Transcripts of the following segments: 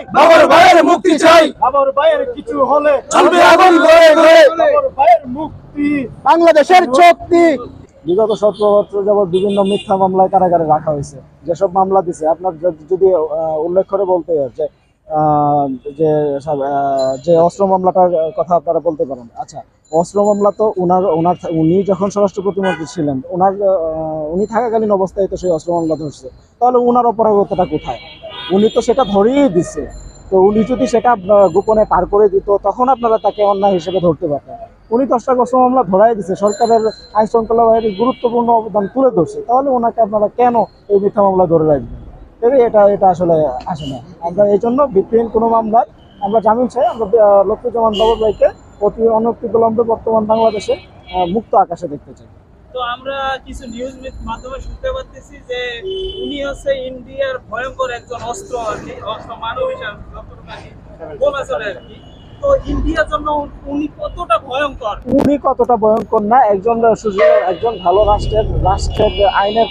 চাই বাবার ভাইয়ের মুক্তি চাই। বাবার ভাইয়ের কিছু হলে চলবে আগুন ঘরে ঘরে বাবার ভাইয়ের মুক্তি। বাংলাদেশের শক্তি। বিগত সতেরো বছর যাবৎ বিভিন্ন মিথ্যা মামলায় কারাগারে রাখা হয়েছে। যেসব মামলা দিছে আপনার যদি- উল্লেখ করে বলতে যে আহ, যে আহ, যে অস্ত্র মামলাটার কথা আপনারা বলতে পারেন। আচ্ছা অস্ত্র মামলা তো ওনার ওনার উনি যখন স্বরাষ্ট্র প্রতিমন্ত্রী ছিলেন ওনার আহ, উনি থাকাকালীন অবস্থায় তো সেই অস্ত্র মামলা ধরছে। তাহলে ওনার অপরাগতাটা কোথায়? উনি তো সেটা ধরেই দিচ্ছে তো উনি যদি সেটা গোপনে পার করে দিত, তখন আপনারা তাকে অন্যায় হিসেবে ধরতে পারতেন। উনি দশটা অস্ত্র মামলা ধরাই দিচ্ছে সরকারের আইন শৃঙ্খলা বাহিনীর গুরুত্বপূর্ণ অবদান তুলে ধরছে। তাহলে ওনাকে আপনারা কেন এই মিথ্যা মামলা ধরে রাখবেন? এটা এটা আসলে আসে না। আমরা এই জন্য ভিত্তিহীন কোনো মামলায়, আমরা জামিন চাই। আমরা লক্ষ্মীজামান বাবুর ভাইকে অতি অনতিবিলম্বে বর্তমান বাংলাদেশে মুক্ত আকাশে দেখতে চাই। তো আমরা কিছু নিউজ মাধ্যমে শুনতে পাচ্ছি যে উনি হচ্ছে ইন্ডিয়ার ভয়ঙ্কর একজন অস্ত্র আর কি, অস্ত্র মানব হিসাবে আর কি। উনি কতটা ভয়ঙ্কর? উনি কতটা ভয়ঙ্কর না সুযোগ একজন ভালো রাষ্ট্রের রাষ্ট্রের আইনের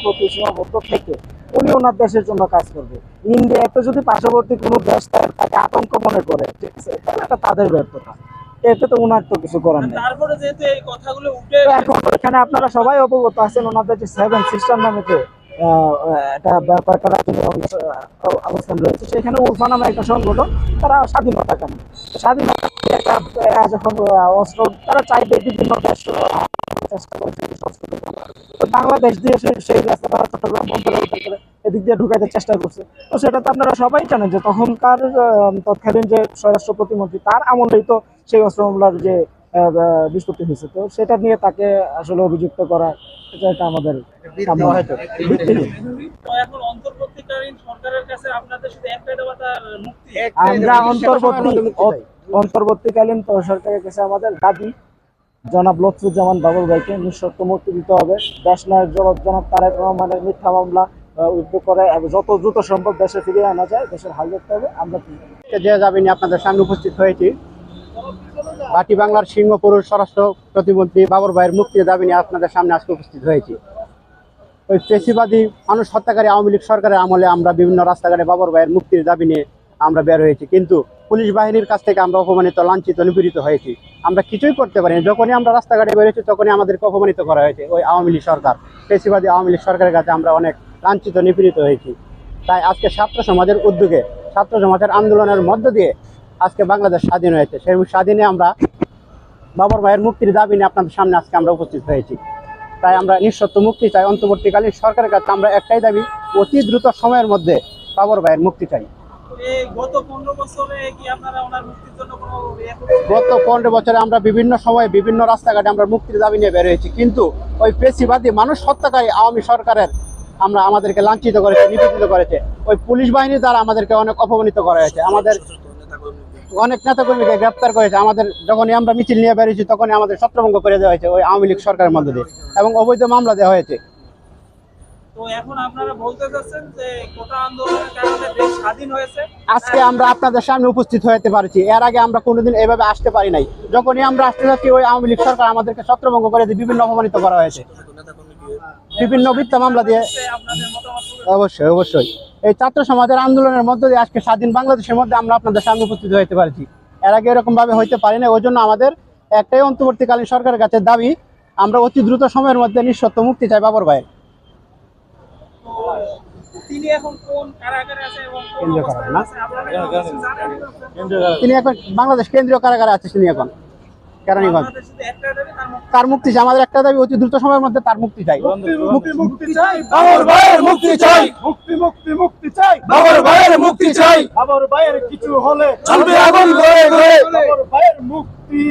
থেকে উনি ওনার দেশের জন্য কাজ করবে। যদি পার্শ্ববর্তী কোনো দেশ তাকে আতঙ্ক মনে করে, ঠিক আছে তাদের ব্যর্থতা। এতে তো ওনার তো কিছু করার নেই। তারপরে যেহেতু এই কথাগুলো উঠে এখন এখানে আপনারা সবাই অবগত আছেন ওনাদের যে সেভেন সিস্টার নামে যে একটা ব্যাপার অবস্থান রয়েছে। সেখানে উলফা নামে একটা সংগঠন তারা স্বাধীনতা কেন স্বাধীনতা একটা যখন আহ, অস্ত্র তারা চাইবে বিভিন্ন দেশ চেষ্টা করছে বাংলাদেশ দিয়ে সেই- চট্টগ্রাম বন্দরে উদ্ধার করে এদিক দিয়ে ঢুকাইতে চেষ্টা করছে। তো সেটা তো আপনারা সবাই জানেন যে তখনকার তৎকালীন যে স্বরাষ্ট্র প্রতিমন্ত্রী তার আমলেই তো সেই অস্ত্র মামলার যে হয়েছে। তো সেটা নিয়ে তাকে আসলে অভিযুক্ত করা এটা একটা আমাদের আমরা অন্তর্বর্তী অন্তর্বর্তীকালীন তো সরকারের কাছে আমাদের দাবি জনাব লৎফুজ্জামান বাবুর ভাইকে নিঃশর্ত মুক্তি দিতে হবে। দেশ নায়ক জনাব তারেক রহমানের মিথ্যা মামলা উদ্যোগ করে যত দ্রুত সম্ভব দেশে ফিরিয়ে আনা যায়, দেশের হাল ধরতে হবে, আমরা যে যাবিনি আপনাদের সামনে উপস্থিত হয়েছি। বাটি বাংলার সিংহ পুরুষ স্বরাষ্ট্র প্রতিমন্ত্রী বাবর ভাইয়ের মুক্তির দাবি নিয়ে আপনাদের সামনে আজকে উপস্থিত হয়েছি। ওই পেশিবাদী মানুষ হত্যাকারী আওয়ামী লীগ সরকারের আমলে আমরা বিভিন্ন রাস্তাঘাটে বাবর ভাইয়ের মুক্তির দাবি নিয়ে আমরা বের হয়েছি। কিন্তু পুলিশ বাহিনীর কাছ থেকে আমরা অপমানিত, লাঞ্ছিত, নিপীড়িত হয়েছি। আমরা কিছুই করতে পারিনি। যখনই আমরা রাস্তাঘাটে বেরোছি তখনই আমাদেরকে অপমানিত করা হয়েছে ওই আওয়ামী লীগ সরকার। পেশিবাদী আওয়ামী লীগ সরকারের কাছে আমরা অনেক লাঞ্ছিত, নিপীড়িত হয়েছি। তাই আজকে ছাত্র সমাজের উদ্যোগে, ছাত্র সমাজের আন্দোলনের মধ্য দিয়ে আজকে বাংলাদেশ স্বাধীন হয়েছে। সেই স্বাধীনে আমরা বাবর ভাইয়ের মুক্তির দাবি নিয়ে আপনাদের সামনে আজকে আমরা উপস্থিত হয়েছি। তাই আমরা নিঃশর্ত মুক্তি চাই। অন্তর্বর্তীকালীন সরকারের কাছে আমরা একটাই দাবি, অতি দ্রুত সময়ের মধ্যে বাবর ভাইয়ের মুক্তি চাই। ইয়ে? গত পনেরো বছরে আমরা বিভিন্ন সময়ে বিভিন্ন রাস্তাঘাটে আমরা মুক্তির দাবি নিয়ে বের হয়েছি। কিন্তু ওই পেশিবাদী মানুষ হত্যাকারী আওয়ামী সরকারের আমরা আমাদেরকে লাঞ্ছিত করেছে, নিপীড়িত করেছে। ওই পুলিশ বাহিনীর দ্বারা আমাদেরকে অনেক অপমানিত করা হয়েছে। আমাদের অনেক নেতাকর্মীকে গ্রেপ্তার করেছে। আমাদের যখনই আমরা মিছিল নিয়ে বেরিয়েছি তখনই আমাদের ছত্রভঙ্গ করে দেওয়া হয়েছে ওই আওয়ামী লীগ সরকারের মধ্যে দিয়ে। এবং অবৈধ মামলা দেওয়া হয়েছে। আজকে আমরা আপনাদের সামনে উপস্থিত হতে পারছি। এর আগে আমরা কোনোদিন এভাবে আসতে পারি নাই। যখনই আমরা আসতে যাচ্ছি, ওই আওয়ামী লীগ সরকার আমাদেরকে ছত্রভঙ্গ করে বিভিন্ন অপমানিত করা হয়েছে। বিভিন্ন মিথ্যা মামলা দিয়ে। অবশ্যই অবশ্যই। এই ছাত্র সমাজের আন্দোলনের মধ্য দিয়ে আজকে স্বাধীন বাংলাদেশের মধ্যে আমরা আপনাদের সামনে উপস্থিত হতে পারছি। এর আগে এরকম ভাবে হইতে পারি না ওই জন্য আমাদের একটাই অন্তর্বর্তীকালীন সরকারের কাছে দাবি, আমরা অতি দ্রুত সময়ের মধ্যে নিঃশর্ত মুক্তি চাই বাবর ভাই তো তিনি এখন কোন কারাগারে আছে এবং কেন্দ্রীয় কারাগার না? আছে? আপনারা কি কিছু জানেন? তিনি এখন বাংলাদেশ কেন্দ্রীয় কারাগারে আছে তিনি এখন। কেরানীগঞ্জ। তার মুক্তি চাই। আমাদের একটা দাবি অতি দ্রুত সময়ের মধ্যে তার মুক্তি চাই। মুক্তি মুক্তি চাই। বাবার ভাইয়ের মুক্তি চাই। মুক্তি মুক্তি মুক্তি চাই। বাবার ভাইয়ের মুক্তি চাই। বাবার ভাইয়ের কিছু হলে চলবে আগুন ঘরে ঘরে। বাবার ভাইয়ের মুক্তি।